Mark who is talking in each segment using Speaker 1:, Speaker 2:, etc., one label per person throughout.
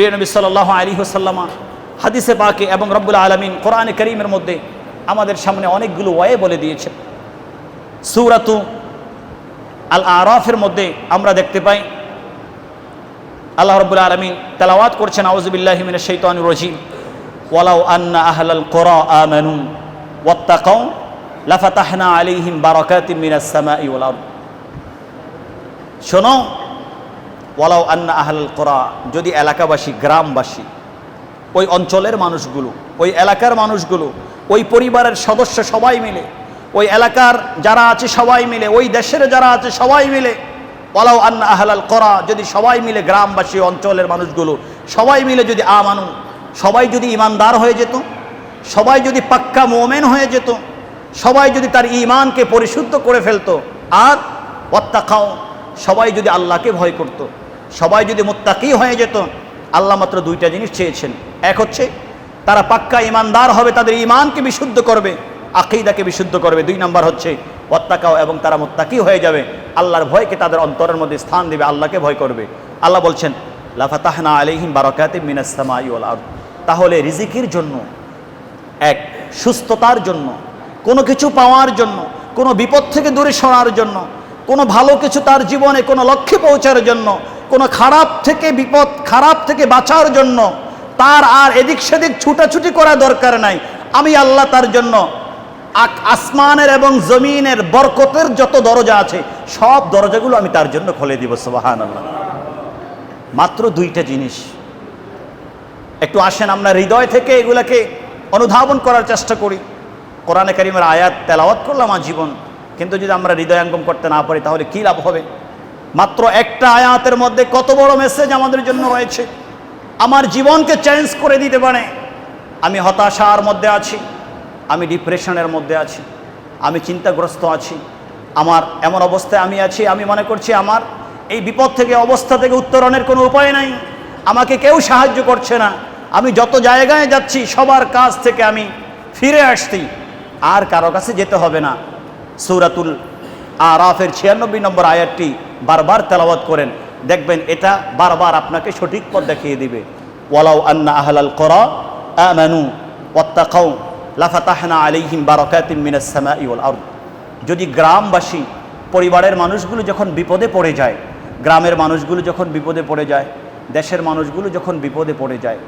Speaker 1: প্রিয় নবী সাল্লাহ আলী হোসাল্লামা হাদিসে পাকে এবং রব্বুল আলমিন কোরআনে করিমের মধ্যে আমাদের সামনে অনেকগুলো ওয়ে বলে দিয়েছেন। সুরাতু আল আরাফের মধ্যে আমরা দেখতে পাই, আল্লাহ রব্বুল আলমিন তেলাওয়াত করছেন আউজবিল্লাহিমিন শৈতানুর রজিম। ওয়ালাউ আন্না আহলাল কোরা আমানু, ওয়াত্তাকাউ, লাফাতাহনা আলাইহিম বারাকাতিম শোনো ওয়ালাউ আন্না আহলাল করা, যদি এলাকাবাসী, গ্রামবাসী, ওই অঞ্চলের মানুষগুলো, ওই এলাকার মানুষগুলো, ওই পরিবারের সদস্য সবাই মিলে, ওই এলাকার যারা আছে সবাই মিলে, ওই দেশের যারা আছে সবাই মিলে, ওয়ালাউ আন্না আহলাল করা, যদি সবাই মিলে গ্রামবাসী অঞ্চলের মানুষগুলো সবাই মিলে যদি আমানু, সবাই যদি ইমানদার হয়ে যেত, সবাই যদি পাক্কা মোমেন হয়ে যেত, সবাই যদি তার ইমানকে পরিশুদ্ধ করে ফেলতো, আর খাও সবাই যদি আল্লাহকে ভয় করত। সবাই যদি মোত্তাকি হয়ে যেত, আল্লাহ মাত্র দুইটা জিনিস চেয়েছেন। এক হচ্ছে, তারা পাক্কা ইমানদার হবে, তাদের ইমানকে বিশুদ্ধ করবে, আকিদাকে বিশুদ্ধ করবে। দুই নাম্বার হচ্ছে, ওয়াত্তাকাও এবং তারা মোত্তাকি হয়ে যাবে, আল্লাহর ভয়কে তাদের অন্তরের মধ্যে স্থান দেবে, আল্লাহকে ভয় করবে। আল্লাহ বলছেন, লাফাতাহনা আলিহিম বারকাতে মিনাসামাই ওয়াল আরদ। তাহলে রিজিকির জন্য, এক, সুস্থতার জন্য, কোনো কিছু পাওয়ার জন্য, কোনো বিপদ থেকে দূরে সরার জন্য কোনো ভালো কিছু তার জীবনে কোনো লক্ষ্যে পৌঁছার জন্য, কোনো খারাপ থেকে বিপদ, খারাপ থেকে বাঁচার জন্য তার আর এদিক সেদিক ছুটাছুটি করা দরকার নাই। আমি আল্লাহ তার জন্য আসমানের এবং জমিনের বরকতের যত দরজা আছে, সব দরজাগুলো আমি তার জন্য খুলে দিব সুবাহান আল্লাহ মাত্র দুইটা জিনিস। একটু আসেন, আমরা হৃদয় থেকে এগুলাকে অনুধাবন করার চেষ্টা করি। কোরআনে কারিমের আয়াত তেলাওয়াত করলাম জীবন কিন্তু যদি আমরা হৃদয়াঙ্গম করতে না পারি, তাহলে কী লাভ হবে? মাত্র একটা আয়াতের মধ্যে কত বড় মেসেজ আমাদের জন্য রয়েছে? আমার জীবনকে চেঞ্জ করে দিতে পারে। আমি হতাশার মধ্যে আছি, আমি ডিপ্রেশনের মধ্যে আছি, আমি চিন্তাগ্রস্ত আছি, আমার এমন অবস্থায় আমি আছি, আমি মনে করছি আমার এই বিপদ থেকে, অবস্থা থেকে উত্তরণের কোনো উপায় নাই। আমাকে কেউ সাহায্য করছে না। আমি যত জায়গায় যাচ্ছি, সবার কাছ থেকে আমি ফিরে আসছি। আর কারও কাছে যেতে হবে না। সৌরাতুল আরাফের ছিয়ানব্বই নম্বর আয়াতটি বারবার তেলাওয়াত করেন। দেখবেন এটা বারবার আপনাকে সঠিক পথ দেখিয়ে দিবে। ওয়ালাউ আন্না আহলাল করা আমানু ওয়াত্তাকাউ লাফাতাহনা আলাইহিম বারাকাতিম মিনাস সামাই ওয়াল আরদ। যদি গ্রামবাসী, পরিবারের মানুষগুলো যখন বিপদে পড়ে যায়, গ্রামের মানুষগুলো যখন বিপদে পড়ে যায়, দেশের মানুষগুলো যখন বিপদে পড়ে যায়,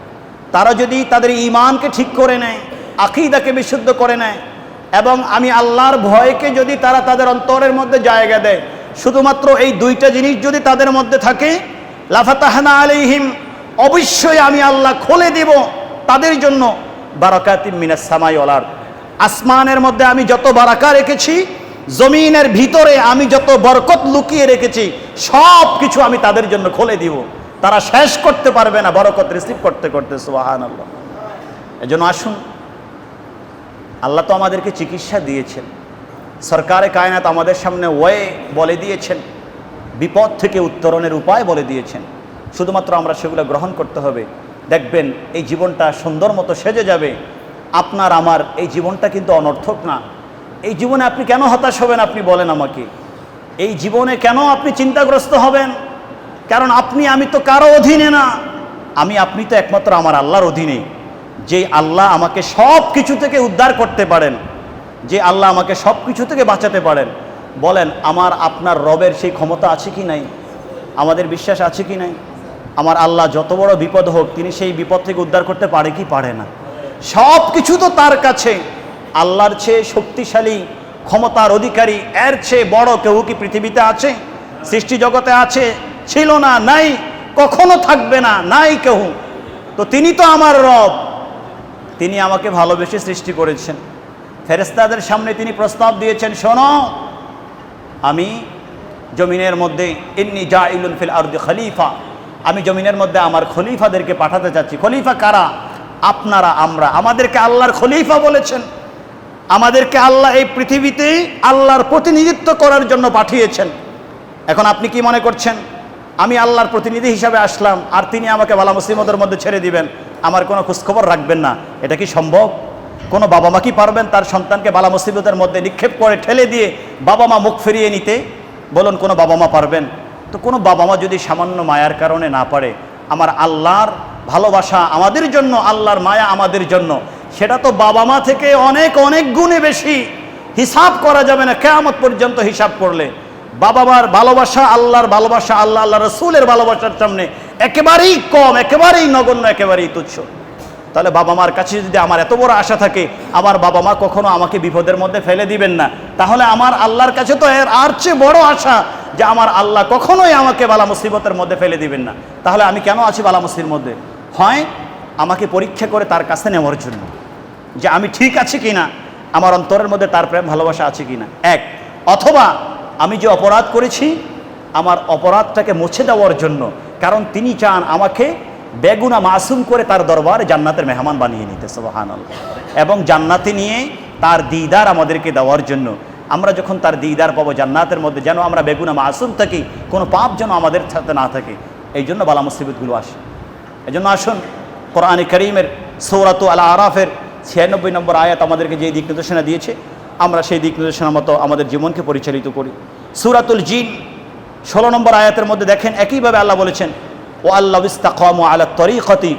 Speaker 1: তারা যদি তাদের ইমানকে ঠিক করে নেয়, আকিদাকে বিশুদ্ধ করে নেয় এবং আমি আল্লাহর ভয়কে যদি তারা তাদের অন্তরের মধ্যে জায়গা দেয়, শুধুমাত্র এই দুইটা জিনিস যদি তাদের মধ্যে থাকে, লাফাতাহনা আলিহিম অবশ্যই আমি আল্লাহ খুলে দিব তাদের জন্য। বারাকাতিম মিনাস সামাই ওলার আসমানের মধ্যে আমি যত বারাকা রেখেছি, জমিনের ভিতরে আমি যত বরকত লুকিয়ে রেখেছি সব কিছু আমি তাদের জন্য খুলে দিব। তারা শেষ করতে পারবে না বরকত রিসিভ করতে করতে সুবাহান আল্লাহ এজন্য আসুন আল্লাহ তো আমাদেরকে চিকিৎসা দিয়েছেন। সরকারে কায়নাত আমাদের সামনে ওয়ে বলে দিয়েছেন। বিপদ থেকে উত্তরণের উপায় বলে দিয়েছেন। শুধুমাত্র আমরা সেগুলো গ্রহণ করতে হবে। দেখবেন এই জীবনটা সুন্দর মতো সেজে যাবে। আপনার, আমার এই জীবনটা কিন্তু অনর্থক না। এই জীবনে আপনি কেন হতাশ হবেন আপনি বলেন আমাকে। এই জীবনে কেন আপনি চিন্তাগ্রস্ত হবেন? কারণ আপনি, আমি তো কারও অধীনে না। আমি, আপনি তো একমাত্র আমার আল্লাহর অধীনে যে আল্লাহ আমাকে সব কিছু থেকে উদ্ধার করতে পারেন, যে আল্লাহ আমাকে সব কিছু থেকে বাঁচাতে পারেন, বলেন, আমার আপনার রবের সেই ক্ষমতা আছে কি নাই? আমাদের বিশ্বাস আছে কি নাই? আমার আল্লাহ যত বড় বিপদ হোক, তিনি সেই বিপদ থেকে উদ্ধার করতে পারে কি পারে না? সব কিছু তো তার কাছে। আল্লাহর চেয়ে শক্তিশালী, ক্ষমতার অধিকারী, এর চেয়ে বড় কেউ কি পৃথিবীতে আছে? সৃষ্টি জগতে আছে, ছিল না, নাই, কখনো থাকবে না, নাই কেউ। তো তিনি তো আমার রব। তিনি আমাকে ভালোবেসে সৃষ্টি করেছেন। ফেরেস্তাদের সামনে তিনি প্রস্তাব দিয়েছেন, শোনো, আমি জমিনের মধ্যে, ইন্নি জা ইলুল ফিল আরদি খলিফা, আমি জমিনের মধ্যে আমার খলিফাদেরকে পাঠাতে চাচ্ছি খলিফা কারা? আপনারা, আমরা। আমাদেরকে আল্লাহর খলিফা বলেছেন। আমাদেরকে আল্লাহ এই পৃথিবীতে আল্লাহর প্রতিনিধিত্ব করার জন্য পাঠিয়েছেন। এখন আপনি কি মনে করছেন? আমি আল্লাহর প্রতিনিধি হিসাবে আসলাম, আর তিনি আমাকে বালা মুসলিমদের মধ্যে ছেড়ে দিবেন। আমার কোনো খোঁজখবর রাখবেন না। এটা কি সম্ভব? কোনো বাবা মা কি পারবেন তার সন্তানকে বালা মুসিবতের মধ্যে নিক্ষেপ করে ঠেলে দিয়ে বাবা মা মুখ ফিরিয়ে নিতে? বলুন, কোনো বাবা মা পারবেন? তো কোনো বাবা মা যদি সামান্য মায়ার কারণে না পারে, আমার আল্লাহর ভালোবাসা আমাদের জন্য, আল্লাহর মায়া আমাদের জন্য, সেটা তো বাবা মা থেকে অনেক অনেক গুণে বেশি। হিসাব করা যাবে না, কেয়ামত পর্যন্ত হিসাব করলে। বাবা মার ভালোবাসা আল্লাহর ভালোবাসা, আল্লাহ আল্লাহ রসুলের ভালোবাসার সামনে একেবারেই কম, একেবারেই নগণ্য, একেবারেই তুচ্ছ। তাহলে বাবা মার কাছে যদি আমার এত বড় আশা থাকে, আমার বাবা মা কখনো আমাকে বিপদের মধ্যে ফেলে দিবেন না। তাহলে আমার আল্লাহর কাছে তো এর আর চেয়ে বড় আশা যে আমার আল্লাহ কখনোই আমাকে বালা মুসিবতের মধ্যে ফেলে দিবেন না। তাহলে আমি কেন আছি বালা মুসির মধ্যে? হয় আমাকে পরীক্ষা করে তার কাছে নেওয়ার জন্য যে আমি ঠিক আছি কিনা, আমার অন্তরের মধ্যে তার প্রেম, ভালোবাসা আছে কিনা। এক, অথবা আমি যে অপরাধ করেছি, আমার অপরাধটাকে মুছে দেওয়ার জন্য কারণ তিনি চান আমাকে বেগুনা মাসুম করে তার দরবারে জান্নাতের মেহমান বানিয়ে নিতে সোহান এবং জান্নাতে নিয়ে তার দিদার আমাদেরকে দেওয়ার জন্য। আমরা যখন তার দিদার পাবো জান্নাতের মধ্যে, যেন আমরা বেগুনা মাসুম থাকি, কোনো পাপ যেন আমাদের সাথে না থাকে এই জন্য বালা মুসিবতগুলো আসে। এই জন্য আসুন, কোরআনে করিমের সৌরাত আল আরাফের ছিয়ানব্বই নম্বর আয়াত আমাদেরকে যে দিক নির্দেশনা দিয়েছে, আমরা সেই দিক নির্দেশনা মতো আমাদের জীবনকে পরিচালিত করি। সুরাতুল জিন ষোলো নম্বর আয়াতের মধ্যে দেখেন, একইভাবে আল্লাহ বলেছেন ও আল্লাহ ইস্তাকাম আলা তরিকতি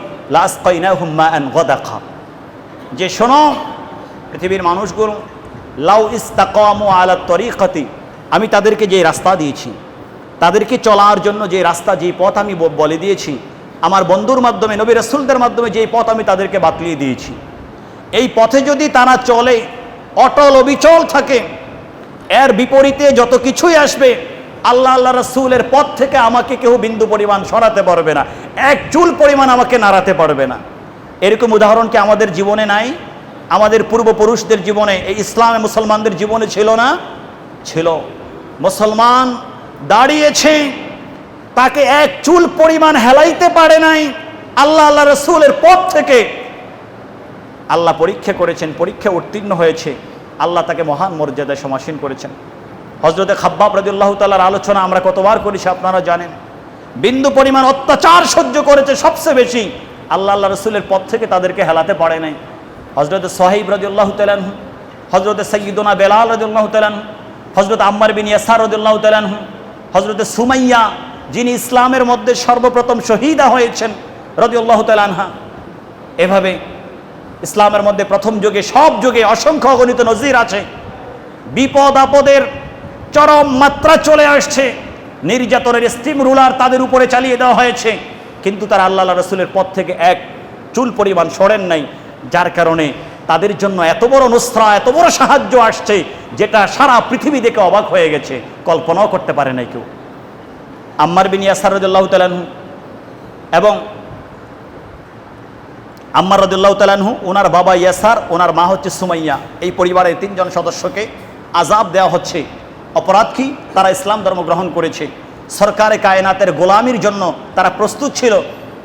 Speaker 1: গদাখা যে শোনো, পৃথিবীর মানুষগুলো, লাউ ইস্তাকাম আলা তরিকতি, আমি তাদেরকে যে রাস্তা দিয়েছি, তাদেরকে চলার জন্য যে রাস্তা, যে পথ আমি বলে দিয়েছি, আমার বন্ধুর মাধ্যমে, নবী রসুলদের মাধ্যমে যে পথ আমি তাদেরকে বাতলিয়ে দিয়েছি, এই পথে যদি তারা চলে, অটল অবিচল থাকে, এর বিপরীতে যত কিছুই আসবে আল্লাহ আল্লাহ রসুলের পথ থেকে আমাকে কেউ বিন্দু পরিমাণ সরাতে পারবে না। এক চুল পরিমাণ আমাকে নাড়াতে পারবে না। এরকম উদাহরণ কি আমাদের জীবনে নাই? আমাদের পূর্বপুরুষদের জীবনে, এই ইসলামে মুসলমানদের জীবনে ছিল না? ছিল। মুসলমান দাঁড়িয়েছে, তাকে এক চুল পরিমাণ হেলাইতে পারে নাই। আল্লাহ আল্লাহ রসুলের পথ থেকে আল্লাহ পরীক্ষা করেছেন, পরীক্ষা উত্তীর্ণ হয়েছে। আল্লাহ তাকে মহান মর্যাদায় সমাসীন করেছেন। হজরতে খাব্বাব রাদিল্লাহ তাল্লার আলোচনা আমরা কতবার করেছি আপনারা জানেন। বিন্দু পরিমাণ অত্যাচার সহ্য করেছে সবচেয়ে বেশি আল্লাহ আল্লাহ রসুলের পথ থেকে তাদেরকে হেলাতে পারে নাই। হজরত সোহাইব রাজিউল্লাহ তালানহু হজরত সঈদুনা বেলাল রাজিউল্লাহ তালানহু হজরত আম্মার বিন ইয়াসার রাজিউল্লাহ তালানহু হজরত সুমাইয়া যিনি ইসলামের মধ্যে সর্বপ্রথম শহীদা হয়েছেন রাজিউল্লাহ তালানহা এভাবে ইসলামের মধ্যে প্রথম যুগে, সব যুগে অসংখ্য অগণিত নজির আছে। বিপদ আপদের চরম মাত্রা চলে আসছে। নির্যাতনের স্টিম রুলার তাদের উপরে চালিয়ে দেওয়া হয়েছে। কিন্তু তারা আল্লাহ রসুলের পথ থেকে এক চুল পরিমাণ সরেন নাই। যার কারণে তাদের জন্য এত বড় নুসরা, এত বড় সাহায্য আসছে, যেটা সারা পৃথিবী দেখে অবাক হয়ে গেছে। কল্পনাও করতে পারে নাই কেউ। আম্মার বিন ইয়াসার রাদিয়াল্লাহু তাআলা এবং আম্মার রদুল্লাহ তালানহু ওনার বাবা ইয়াসার, ওনার মা হচ্ছে সুমাইয়া। এই পরিবারের তিনজন সদস্যকে আজাব দেওয়া হচ্ছে। অপরাধ কি? তারা ইসলাম ধর্ম গ্রহণ করেছে। সরকারে কায়নাতের গোলামির জন্য তারা প্রস্তুত ছিল।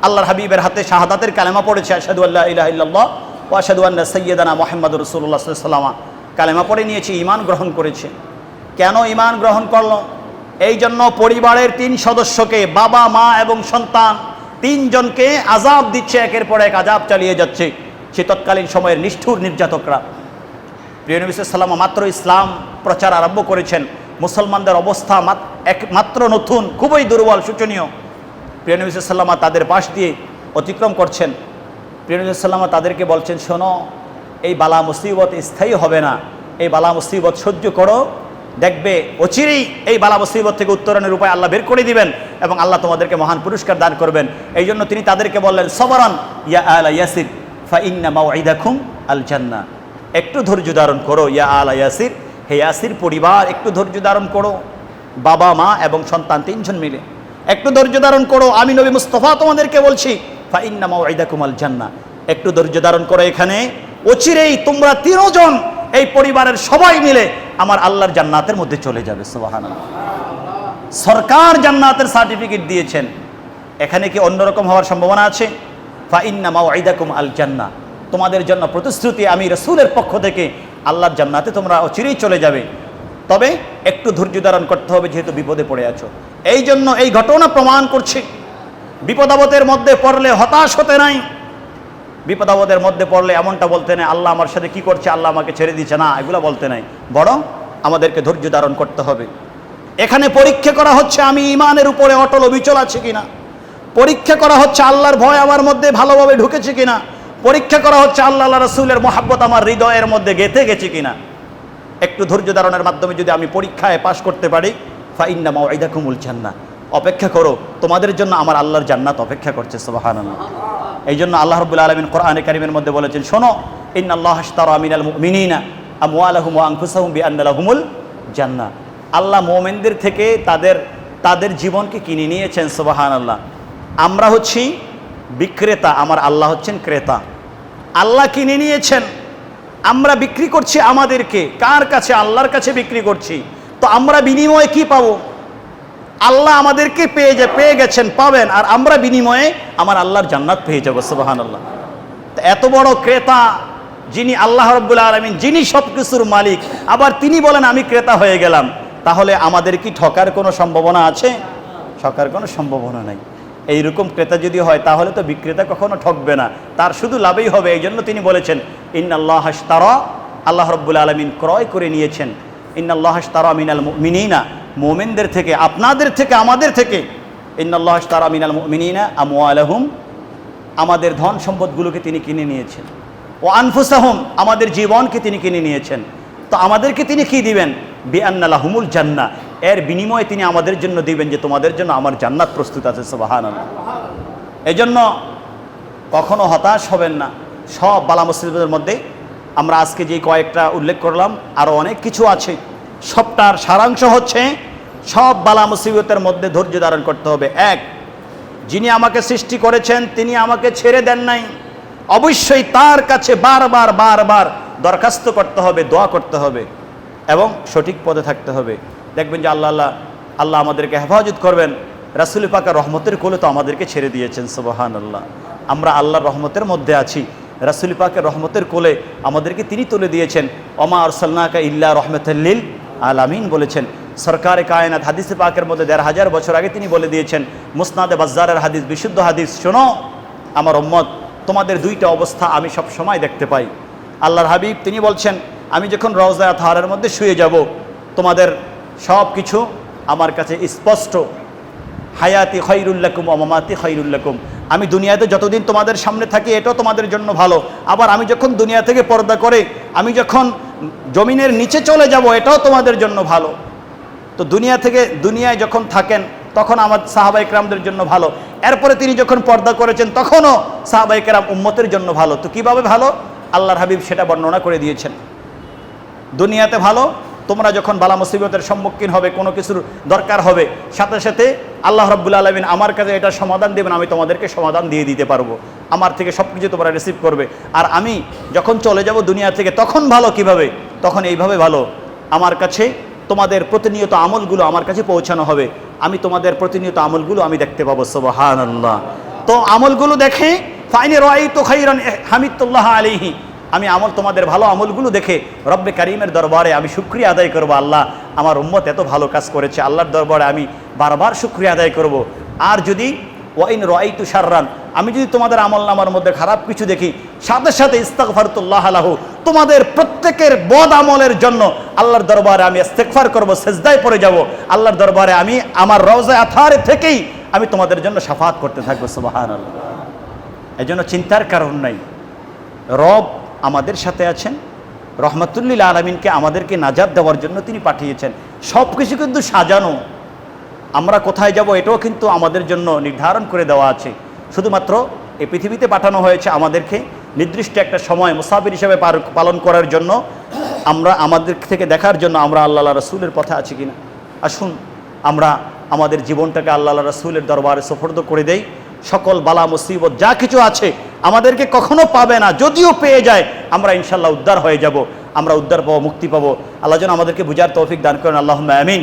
Speaker 1: আল্লাহর হাবিবের হাতে শাহাদাতের কালেমা পড়েছে আসাদু আল্লাহ ইল্লাল্লাহ ও আসাদু আল্লাহ সৈয়দানা মোহাম্মদ রসুল্লাহ সাল্লামা কালেমা পড়ে নিয়েছে ইমান গ্রহণ করেছে। কেন ইমান গ্রহণ করল? এই জন্য পরিবারের তিন সদস্যকে বাবা, মা এবং সন্তান তিনজনকে আজাব দিচ্ছে, একের পর এক আজাব চালিয়ে যাচ্ছে। সে তৎকালীন সময়ের নিষ্ঠুর নির্যাতকরা। প্রিয় নবী সাল্লাম মাত্র ইসলাম প্রচার আরম্ভ করেছেন। মুসলমানদের অবস্থা মাত্র নতুন, খুবই দুর্বল, শোচনীয়। প্রিয় নবী সাল্লামা তাদের পাশ দিয়ে অতিক্রম করছেন। প্রিয় নবী সাল্লামা তাদেরকে বলছেন, শোনো, এই বালা মুসিবত স্থায়ী হবে না। এই বালা মুসিবত সহ্য করো। দেখবে অচিরেই এই বালা মুসিবত থেকে উত্তরণের উপায় আল্লাহ বের করে দিবেন এবং আল্লাহ তোমাদেরকে মহান পুরস্কার দান করবেন। এই জন্য তিনি তাদেরকে বললেন, সবরান ইয়া আলা ইয়াসির ফা ইন্না মাউইদাকুম আল জান্নাহ একটু ধৈর্য ধারণ করো, ইয়া আলা ইয়াসির হে ইয়াসির পরিবার, একটু ধৈর্য ধারণ করো। বাবা, মা এবং সন্তান তিনজন মিলে একটু ধৈর্য ধারণ করো। আমি নবী মুস্তফা তোমাদেরকে বলছি আল জান্নাহ একটু ধৈর্য ধারণ করো এখানে। অচিরেই তোমরা তিনজন এই পরিবারের সবাই মিলে আমার আল্লাহর জান্নাতের মধ্যে চলে যাবে, সুবহানাল্লাহ। সরকার জান্নাতের সার্টিফিকেট দিয়েছেন। এখানে কি অন্যরকম হওয়ার সম্ভাবনা আছে? ফা ইন্না মাউইদাকুম আল জান্না তোমাদের জন্য প্রতিশ্রুতি আমি রসুলের পক্ষ থেকে আল্লাহর জান্নাতে তোমরা অচিরেই চলে যাবে। তবে একটু ধৈর্য ধারণ করতে হবে যেহেতু বিপদে পড়ে আছো। এই জন্য এই ঘটনা প্রমাণ করছে। বিপদাবতের মধ্যে পড়লে হতাশ হতে নাই। বিপদাবদের মধ্যে পড়লে এমনটা বলতে নেই, আল্লাহ আমার সাথে কি করছে, আল্লাহ আমাকে ছেড়ে দিচ্ছে না, এগুলো বলতে নাই। বরং আমাদেরকে ধৈর্য ধারণ করতে হবে। এখানে পরীক্ষা করা হচ্ছে আমি ইমানের উপরে অটল অবিচল আছে কিনা। পরীক্ষা করা হচ্ছে আল্লাহর ভয় আমার মধ্যে ভালোভাবে ঢুকেছে কিনা। পরীক্ষা করা হচ্ছে আল্লাহ রসুলের মহাব্বত আমার হৃদয়ের মধ্যে গেঁথে গেছে কিনা? একটু ধৈর্য ধারণের মাধ্যমে যদি আমি পরীক্ষায় পাশ করতে পারি, ফাইন্না মাওয়াইদা কুমুল জান্না অপেক্ষা করো, তোমাদের জন্য আমার আল্লাহর জান্নাত অপেক্ষা করছে সুবাহান এই জন্য আল্লাহ রবুল্লা আলমিন কোরআনে কারিমের মধ্যে বলেছেন, শোনো ইন আল্লাহ আমিনাল মিনিনা আমওয়ালাহুম ওয়া আনফুসাহুম বিআন্নালাহুমুল জান্না আল্লাহ মোমেনদের থেকে তাদের তাদের জীবনকে কিনে নিয়েছেন সোবাহান আল্লাহ আমরা হচ্ছি বিক্রেতা, আমার আল্লাহ হচ্ছেন ক্রেতা। আল্লাহ কিনে নিয়েছেন, আমরা বিক্রি করছি আমাদেরকে, কার কাছে? আল্লাহর কাছে বিক্রি করছি। তো আমরা বিনিময়ে কি পাব? আল্লাহ আমাদেরকে পেয়ে যে, পেয়ে গেছেন, পাবেন, আর আমরা বিনিময়ে আমার আল্লাহর জান্নাত পেয়ে যাব সুবাহান আল্লাহ এত বড় ক্রেতা, যিনি আল্লাহ রব্বুল আলমিন, যিনি সব কিছুর মালিক, আবার তিনি বলেন, আমি ক্রেতা হয়ে গেলাম। তাহলে আমাদের কি ঠকার কোনো সম্ভাবনা আছে? ঠকার কোনো সম্ভাবনা নাই। এইরকম ক্রেতা যদি হয়, তাহলে তো বিক্রেতা কখনো ঠকবে না। তার শুধু লাভই হবে এই জন্য তিনি বলেছেন ইন আল্লাহ হাস্তারা আল্লাহ রব্বুল আলমিন ক্রয় করে নিয়েছেন। ইন আল্লাহ হাস্তারা মিনাল মিনিনা মোমেনদের থেকে, আপনাদের থেকে, আমাদের থেকে। ইন আল্লাহ হাস্তারা মিনাল মিনিনা আমু আলহুম আমাদের ধন সম্পদগুলোকে তিনি কিনে নিয়েছেন। ও আনফুসাহম আমাদের জীবনকে তিনি কিনে নিয়েছেন। তো আমাদেরকে তিনি কি দিবেন? বিআনাল্লাহ হুমুল জান্না এর বিনিময়ে তিনি আমাদের জন্য দিবেন যে তোমাদের জন্য আমার জান্নাত প্রস্তুত আছে সবাহান এই জন্য কখনো হতাশ হবেন না। সব বালা মুসলিমদের মধ্যে আমরা আজকে যে কয়েকটা উল্লেখ করলাম আরও অনেক কিছু আছে। সবটার সারাংশ হচ্ছে সব বালা মুসিবতের মধ্যে ধৈর্য ধারণ করতে হবে। এক, যিনি আমাকে সৃষ্টি করেছেন, তিনি আমাকে ছেড়ে দেন নাই। অবশ্যই তার কাছে বারবার বারবার দরখাস্ত করতে হবে, দোয়া করতে হবে এবং সঠিক পদে থাকতে হবে। দেখবেন যে আল্লাহ আল্লাহ আল্লাহ আমাদেরকে হেফাজত করবেন। রাসুল পাকা রহমতের কোলে তো আমাদেরকে ছেড়ে দিয়েছেন সুবাহান আল্লাহ আমরা আল্লাহর রহমতের মধ্যে আছি। রাসুল পাকের রহমতের কোলে আমাদেরকে তিনি তুলে দিয়েছেন। অমা আরসাল্লাকা ইল্লা রহমতুল্লিল আলামিন বলেছেন। সরকারে কায়নাত হাদিসে পাকের মধ্যে দেড় হাজার বছর আগে তিনি বলে দিয়েছেন, মুসনাদে বাজারের হাদিস, বিশুদ্ধ হাদিস, শোনো। আমার উম্মত, তোমাদের দুইটা অবস্থা আমি সব সময় দেখতে পাই। আল্লাহর হাবিব তিনি বলছেন, আমি যখন রওজা থারের মধ্যে শুয়ে যাব, তোমাদের সব কিছু আমার কাছে স্পষ্ট। হায়াতি খৈরুল্লাকুম অমামাতি খৈরুল্লাকুম আমি দুনিয়াতে যতদিন তোমাদের সামনে থাকি, এটাও তোমাদের জন্য ভালো। আবার আমি যখন দুনিয়া থেকে পর্দা করে, আমি যখন জমিনের নিচে চলে যাব, এটাও তোমাদের জন্য ভালো। তো দুনিয়া থেকে দুনিয়ায় যখন থাকেন, তখন আমার সাহাবাই কেরামদের জন্য ভালো। এরপরে তিনি যখন পর্দা করেছেন, তখনও সাহাবাই কেরাম উম্মতের জন্য ভালো। তো কীভাবে ভালো? আল্লাহর হাবিব সেটা বর্ণনা করে দিয়েছেন। দুনিয়াতে ভালো তোমরা যখন বালা মুসিবতের সম্মুখীন হবে, কোনো কিছুর দরকার হবে, সাথে সাথে আল্লাহ রব্বুল আলমিন আমার কাছে এটা সমাধান দেবেন, আমি তোমাদেরকে সমাধান দিয়ে দিতে পারব। আমার থেকে সব কিছু তোমরা রিসিভ করবে। আর আমি যখন চলে যাব দুনিয়া থেকে, তখন ভালো কীভাবে? তখন এইভাবে ভালো। আমার কাছে তোমাদের প্রতিনিয়ত আমলগুলো আমার কাছে পৌঁছানো হবে। আমি তোমাদের প্রতিনিয়ত আমলগুলো আমি দেখতে পাবো সোবাহান আল্লাহ তো আমলগুলো দেখে, ফাইনে রয় তো খাইরান হামিদুল্লাহ আলিহি আমি আমল তোমাদের ভালো আমলগুলো দেখে রব্বে কারিমের দরবারে আমি শুক্রিয়া আদায় করব আল্লাহ। আমার উম্মত এত ভালো কাজ করেছে, আল্লাহর দরবারে আমি বারবার শুক্রিয়া আদায় করব। আর যদি ওয়াইন রয় তু সাররান আমি যদি তোমাদের আমল নামার মধ্যে খারাপ কিছু দেখি, সাথে সাথে ইস্তাকফারতুল্লাহ আলাহু তোমাদের প্রত্যেকের বদ আমলের জন্য আল্লাহর দরবারে আমি ইস্তেকফার করব, সেজদায় পড়ে যাব। আল্লাহর দরবারে আমি আমার রওজা আথারে থেকেই আমি তোমাদের জন্য সাফাত করতে থাকব আল্লাহ এই জন্য চিন্তার কারণ নাই। রব আমাদের সাথে আছেন। রহমতুল্লিল আলমিনকে আমাদেরকে নাজাদ দেওয়ার জন্য তিনি পাঠিয়েছেন। সব কিছু কিন্তু সাজানো। আমরা কোথায় যাব এটাও কিন্তু আমাদের জন্য নির্ধারণ করে দেওয়া আছে। শুধুমাত্র এই পৃথিবীতে পাঠানো হয়েছে আমাদেরকে নির্দিষ্ট একটা সময় মুসাফির হিসেবে পালন করার জন্য। আমরা আমাদের থেকে দেখার জন্য আমরা আল্লাহ রসুলের পথে আছি কিনা। আসুন, আমরা আমাদের জীবনটাকে আল্লাহ রসুলের দরবারে সফর্দ করে দেই। সকল বালা, মুসিবত যা কিছু আছে আমাদেরকে কখনো পাবে না। যদিও পেয়ে যায়, আমরা ইনশাল্লাহ উদ্ধার হয়ে যাব, আমরা উদ্ধার পাবো, মুক্তি পাবো। আল্লাহ যেন আমাদেরকে বুঝার তৌফিক দান করেন। আল্লাহ আমিন।